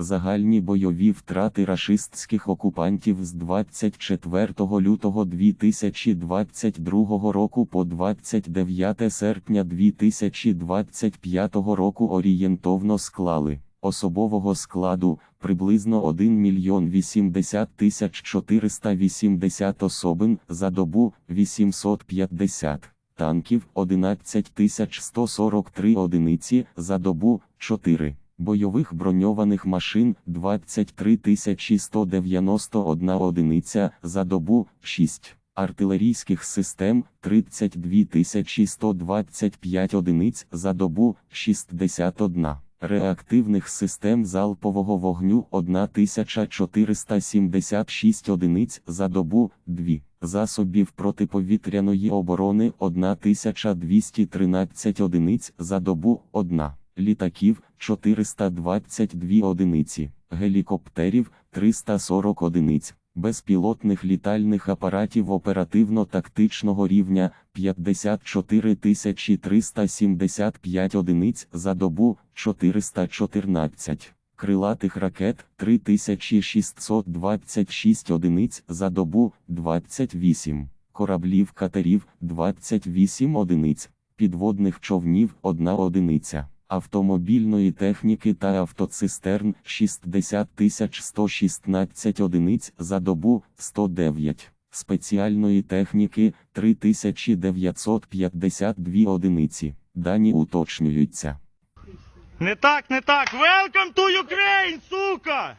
Загальні бойові втрати рашистських окупантів з 24 лютого 2022 року по 29 серпня 2025 року орієнтовно склали особового складу приблизно 1 мільйон 80 тисяч 480 особин за добу 850 танків 11 тисяч 143 одиниці за добу 4. Бойових броньованих машин 23 191 одиниця за добу 6. Артилерійських систем 32 125 одиниць за добу 61. Реактивних систем залпового вогню 1476 одиниць за добу 2. Засобів протиповітряної оборони 1213 одиниць за добу 1. Літаків 422 одиниці, гелікоптерів 340 одиниць, безпілотних літальних апаратів оперативно-тактичного рівня 54 375 одиниць за добу 414. Крилатих ракет 3626 одиниць за добу 28, кораблів катерів 28 одиниць, підводних човнів 1 одиниця, автомобільної техніки та автоцистерн 60 116 одиниць за добу 109, спеціальної техніки 3952 одиниці. Дані уточнюються. Не так, не так. Welcome to Ukraine, сука!